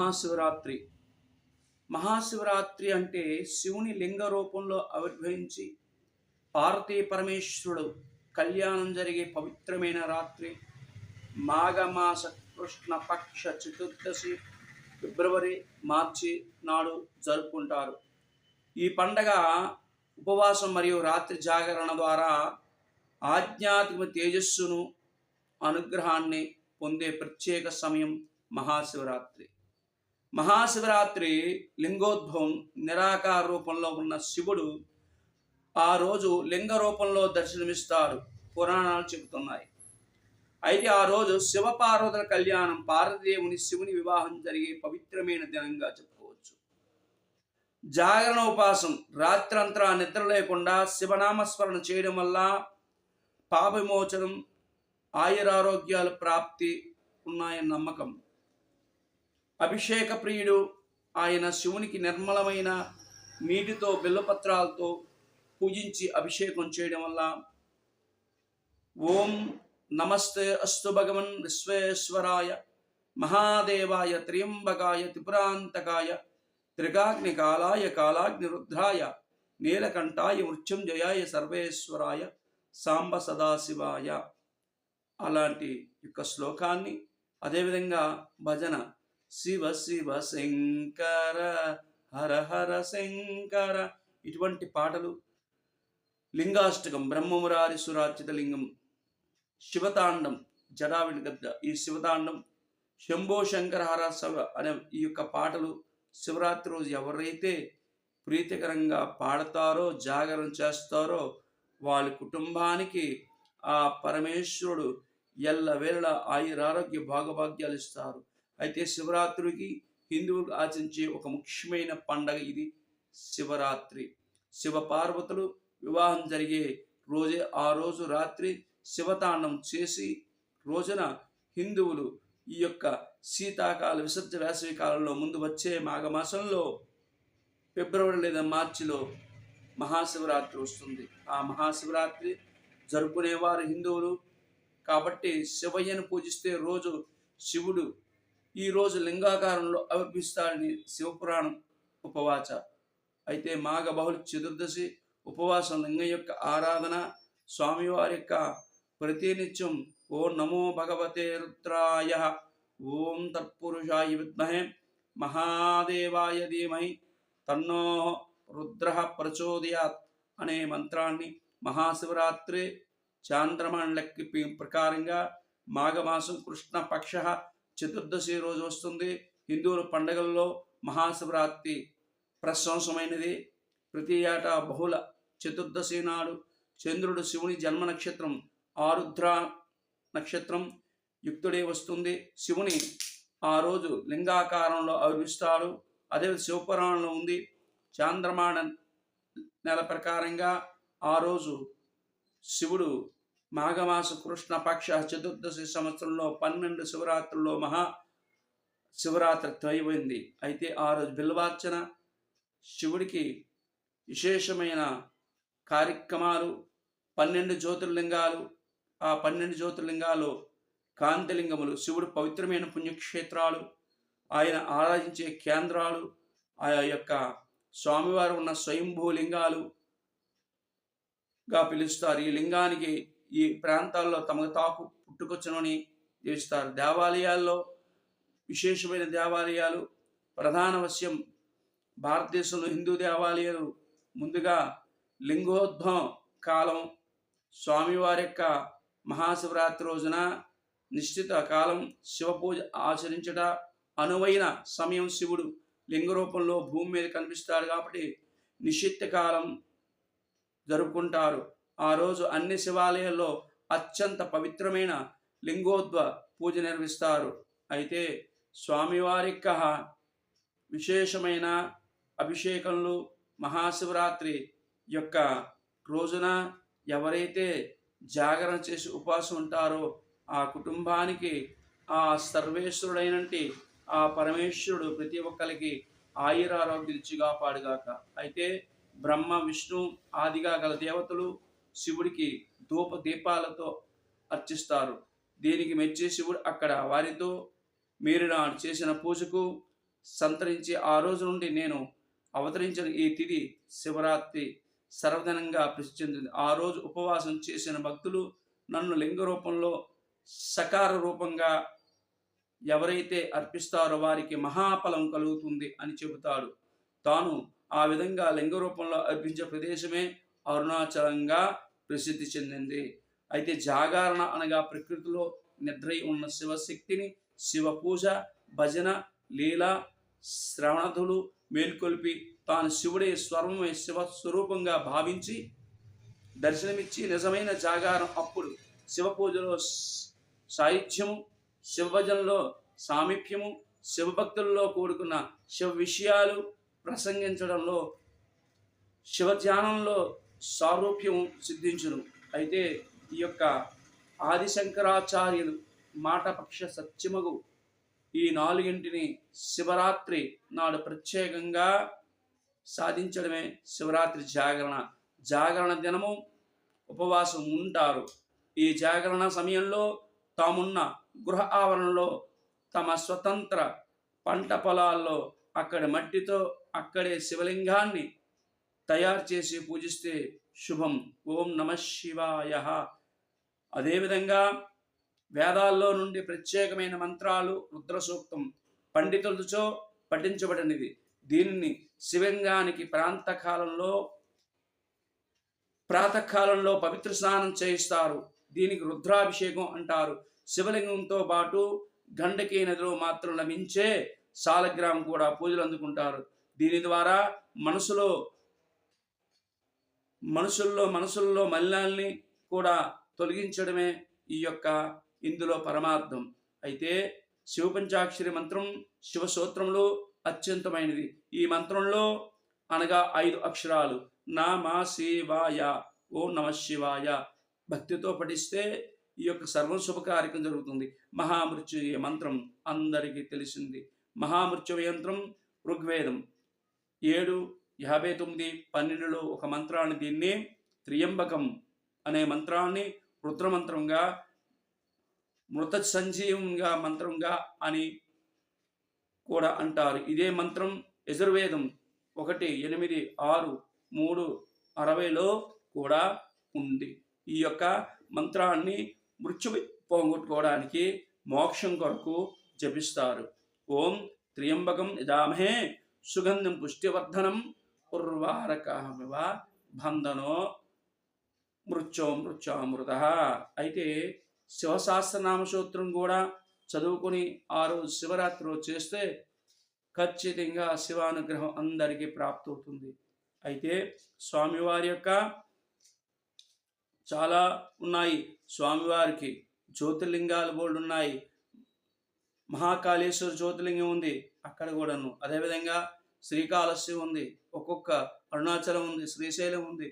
మహాశివరాత్రి. మహాశివరాత్రి అంటే శివుని లింగ రూపంలో ఆవిర్భవించి పార్వతీ పరమేశ్వరుడు కళ్యాణం జరిగే పవిత్రమైన రాత్రి. మాఘమాస కృష్ణ పక్ష చతుర్దశి ఫిబ్రవరి మార్చి నాడు జరుపుకుంటారు. ఈ పండగ ఉపవాసం మరియు రాత్రి జాగరణ ద్వారా ఆధ్యాత్మిక తేజస్సును అనుగ్రహాన్ని పొందే ప్రత్యేక సమయం మహాశివరాత్రి. మహాశివరాత్రి లింగోద్భవం నిరాకార రూపంలో ఉన్న శివుడు ఆ రోజు లింగ రూపంలో దర్శనమిస్తాడు. పురాణాలు చెబుతున్నాయి. అయితే ఆ రోజు శివపార్వతుల కళ్యాణం పార్వతీదేవుని శివుని వివాహం జరిగే పవిత్రమైన దినంగా చెప్పుకోవచ్చు. జాగరణ ఉపాసం రాత్రంతా నిద్ర లేకుండా శివనామస్మరణ చేయడం వల్ల పాప విమోచనం ఆయురారోగ్యాల ప్రాప్తి ఉన్నాయని నమ్మకం. అభిషేక ప్రియుడు ఆయన శివునికి నిర్మలమైన నీటితో బిల్లపత్రాలతో పూజించి అభిషేకం చేయడం వల్ల ఓం నమస్తే అస్తు భగవన్ విశ్వేశ్వరాయ మహాదేవాయ త్ర్యంబకాయ త్రిపురాంతకాయ త్రికాగ్నికాలాయ కాలాగ్నిరుద్రాయ నీలకంఠాయ మృత్యుంజయాయ సర్వేశ్వరాయ సాంబ సదాశివాయ. అలాంటి యొక్క శ్లోకాన్ని అదేవిధంగా భజన శివ శివ శంకర హర హర శంకర. ఇటువంటి పాటలు లింగాష్టకం బ్రహ్మమురారి సురార్చిత లింగం శివతాండం జడావిడి గద్ద. ఈ శివతాండం శంభో శంకర హర శివ అనే ఈ యొక్క పాటలు శివరాత్రి రోజు ఎవరైతే ప్రీతికరంగా పాడతారో జాగరణ చేస్తారో వాళ్ళ కుటుంబానికి ఆ పరమేశ్వరుడు ఎల్లవేళ ఆయురారోగ్య భాగభాగ్యాలు ఇస్తారు. అయితే శివరాత్రికి హిందువులు ఆచరించే ఒక ముఖ్యమైన పండగ ఇది శివరాత్రి. శివ పార్వతులు వివాహం జరిగే రోజే ఆ రోజు రాత్రి శివతాండం చేసి రోజున హిందువులు ఈ యొక్క శీతాకాల విసర్జ వేసవి కాలంలో ముందు వచ్చే మాఘమాసంలో ఫిబ్రవరి లేదా మార్చిలో మహాశివరాత్రి వస్తుంది. ఆ మహాశివరాత్రి జరుపుకునేవారు హిందువులు కాబట్టి శివయ్యను పూజిస్తే రోజు శివుడు ఈ రోజు లింగాకారంలో అవపిస్తాడని శివపురాణం ఉపవాచ. అయితే మాఘ బహుళ చతుర్దశి ఉపవాసం లింగం యొక్క ఆరాధన స్వామివారి యొక్క ప్రతినిత్యం ఓ నమో భగవతే రుద్రాయ ఓం తత్పురుషాయ విద్మహే మహాదేవాయ ధీమహి తన్నో రుద్ర ప్రచోదయాత్ అనే మంత్రాన్ని మహాశివరాత్రి చాంద్రమాణ లెక్క ప్రకారంగా మాఘమాసం కృష్ణపక్ష చతుర్దశి రోజు వస్తుంది. హిందువుల పండగల్లో మహాశివరాత్రి ప్రశంసమైనది. ప్రతి ఏటా బహుళ చతుర్దశి నాడు చంద్రుడు శివుని జన్మ నక్షత్రం ఆరుద్ర నక్షత్రం యుక్తుడే వస్తుంది. శివుని ఆ రోజు లింగాకారంలో ఆవిర్భిస్తాడు. అదే శివపురాణంలో ఉంది. చాంద్రమాణ నెల ప్రకారంగా ఆ రోజు శివుడు మాఘమాస కృష్ణ పక్ష చతుర్దశి సంవత్సరంలో పన్నెండు శివరాత్రుల్లో మహా శివరాత్రి త్రైపోయింది అయితే ఆ రోజు బిల్వార్చన శివుడికి విశేషమైన కార్యక్రమాలు పన్నెండు జ్యోతిర్లింగాలు ఆ పన్నెండు జ్యోతిర్లింగాలు కాంతిలింగములు శివుడు పవిత్రమైన పుణ్యక్షేత్రాలు ఆయన ఆరాధించే కేంద్రాలు ఆ యొక్క స్వామివారు ఉన్న స్వయంభూ లింగాలుగా పిలుస్తారు. ఈ లింగానికి ఈ ప్రాంతాల్లో తమకు తాకు పుట్టుకొచ్చునని చేస్తారు దేవాలయాల్లో విశేషమైన దేవాలయాలు ప్రధాన వశ్యం భారతదేశంలో హిందూ దేవాలయాలు ముందుగా లింగోద్భవం కాలం స్వామివారి యొక్క మహాశివరాత్రి రోజున నిశ్చిత కాలం శివపూజ ఆచరించట అనువైన సమయం శివుడు లింగ రూపంలో భూమి మీద కనిపిస్తాడు కాబట్టి నిశ్చిత కాలం జరుపుకుంటారు. ఆ రోజు అన్ని శివాలయాల్లో అత్యంత పవిత్రమైన లింగోద్వ పూజ నిర్వహిస్తారు. అయితే స్వామివారిక్క విశేషమైన అభిషేకములు మహాశివరాత్రి యొక్క రోజున ఎవరైతే జాగరణ చేసి ఉపవాసం ఉంటారో ఆ కుటుంబానికి ఆ సర్వేశ్వరుడైనంటి ఆ పరమేశ్వరుడు ప్రతి ఒక్కరికి ఆయురారోగ్యం ఇచ్చి కాపాడుగాక అయితే బ్రహ్మ విష్ణు ఆదిగా గల దేవతలు శివుడికి ధూప దీపాలతో అర్చిస్తారు. దీనికి మెచ్చి శివుడు అక్కడ వారితో మీరు నాడు చేసిన పూజకు సంతరించి ఆ రోజు నుండి నేను అవతరించిన. ఈ తిథి శివరాత్రి సర్వధనంగా ప్రసిద్ధి చెందింది ఆ రోజు ఉపవాసం చేసిన భక్తులు నన్ను లింగ రూపంలో సకార రూపంగా ఎవరైతే అర్పిస్తారో వారికి మహాఫలం కలుగుతుంది అని చెబుతాడు. తాను ఆ విధంగా లింగ రూపంలో అర్పించే ప్రదేశమే అరుణాచలంగా ప్రసిద్ధి చెందింది. అయితే జాగరణ అనగా ప్రకృతిలో నిద్రై ఉన్న శివశక్తిని శివ పూజ భజన లీల శ్రవణతులు మేల్కొల్పి తాను శివుడే స్వరమే శివ స్వరూపంగా భావించి దర్శనమిచ్చి నిజమైన జాగారం అప్పుడు శివ పూజలో సాహిత్యము శివభజనలో సామీప్యము శివభక్తుల్లో కూడుకున్న శివ విషయాలు ప్రసంగించడంలో శివ ధ్యానంలో సారూప్యం సిద్ధించును. అయితే ఈ యొక్క ఆదిశంకరాచార్యులు మాటపక్ష సత్యమగు ఈ నాలుగింటిని శివరాత్రి నాడు ప్రత్యేకంగా సాధించడమే శివరాత్రి జాగరణ. జాగరణ దినము ఉపవాసం ఉంటారు. ఈ జాగరణ సమయంలో తామున్న గృహ ఆవరణలో తమ స్వతంత్ర పంట పొలాల్లో అక్కడి మట్టితో అక్కడే శివలింగాన్ని తయారు చేసి పూజిస్తే శుభం. ఓం నమ శివాయ. అదేవిధంగా వేదాల్లో నుండి ప్రత్యేకమైన మంత్రాలు రుద్ర సూక్తం పండితులతో పఠించబడినది. దీనిని శివంగానికి ప్రాంతకాలంలో ప్రాతకాలంలో పవిత్ర స్నానం చేయిస్తారు. దీనికి రుద్రాభిషేకం అంటారు. శివలింగంతో పాటు గండకీ నదిలో మాత్రం లభించే సాలగ్రామం కూడా పూజలు అందుకుంటారు. దీని ద్వారా మనసులో మనుషుల్లో మనసుల్లో మలినాల్ని కూడా తొలగించడమే ఈ యొక్క ఇందులో పరమార్థం. అయితే శివపంచాక్షరి మంత్రం శివ సూత్రంలో అత్యంతమైనది. ఈ మంత్రంలో అనగా ఐదు అక్షరాలు. నామ శివాయ ఓం నమ శివాయ. భక్తితో పఠిస్తే ఈ యొక్క సర్వం శుభకార్యక్రమం జరుగుతుంది. మహామృత్యుయ మంత్రం అందరికీ తెలిసింది. మహామృత్యుయ యంత్రం ఋగ్వేదం. ఏడు యాభై తొమ్మిది పన్నెండులో ఒక మంత్రాన్ని దీన్ని త్రియంబకం అనే మంత్రాన్ని రుద్రమంత్రంగా మృత సంజీవంగా మంత్రంగా అని కూడా అంటారు. ఇదే మంత్రం యజుర్వేదం ఒకటి ఎనిమిది ఆరు మూడు అరవైలో కూడా ఉంది. ఈ యొక్క మంత్రాన్ని మృత్యు పోగొట్టుకోవడానికి మోక్షం కొరకు జపిస్తారు. ఓం త్రియంబకం యజామహే సుగంధం పుష్టివర్ధనం ఉర్వారకమివ బంధనో మృత్యో మృత్యామృత. అయితే శివశాస్త్రనామ సూత్రం కూడా చదువుకొని ఆ రోజు శివరాత్రి చేస్తే ఖచ్చితంగా శివానుగ్రహం అందరికీ ప్రాప్తవుతుంది. అయితే స్వామివారి యొక్క చాలా ఉన్నాయి. స్వామివారికి జ్యోతిర్లింగాలు బోర్డు ఉన్నాయి. మహాకాళేశ్వర జ్యోతిర్లింగం ఉంది. అక్కడ కూడాను. అదేవిధంగా శ్రీకాళహస్తి ఉంది. ఒక్కొక్క అరుణాచలం ఉంది శ్రీశైలం ఉంది.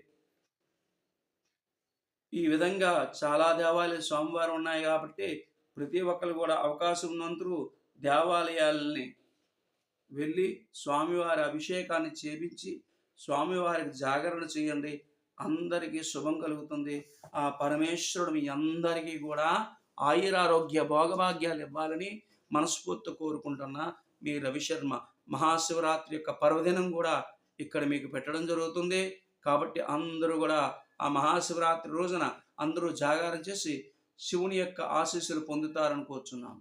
ఈ విధంగా చాలా దేవాలయ స్వామివారు ఉన్నాయి కాబట్టి ప్రతి ఒక్కరు కూడా అవకాశం ఉన్నంతరూ దేవాలయాలని వెళ్ళి స్వామివారి అభిషేకాన్ని చేపించి స్వామివారికి జాగరణ చేయండి. అందరికీ శుభం కలుగుతుంది. ఆ పరమేశ్వరుడు మీ అందరికీ కూడా ఆయురారోగ్య భోగభాగ్యాలు ఇవ్వాలని మనస్ఫూర్తి కోరుకుంటున్న మీ రవిశర్మ. మహాశివరాత్రి యొక్క పర్వదినం కూడా ఇక్కడ మీకు పెట్టడం జరుగుతుంది. కాబట్టి అందరూ కూడా ఆ మహాశివరాత్రి రోజున అందరూ జాగారం చేసి శివుని యొక్క ఆశీస్సులు పొందుతారని కోరుచున్నాం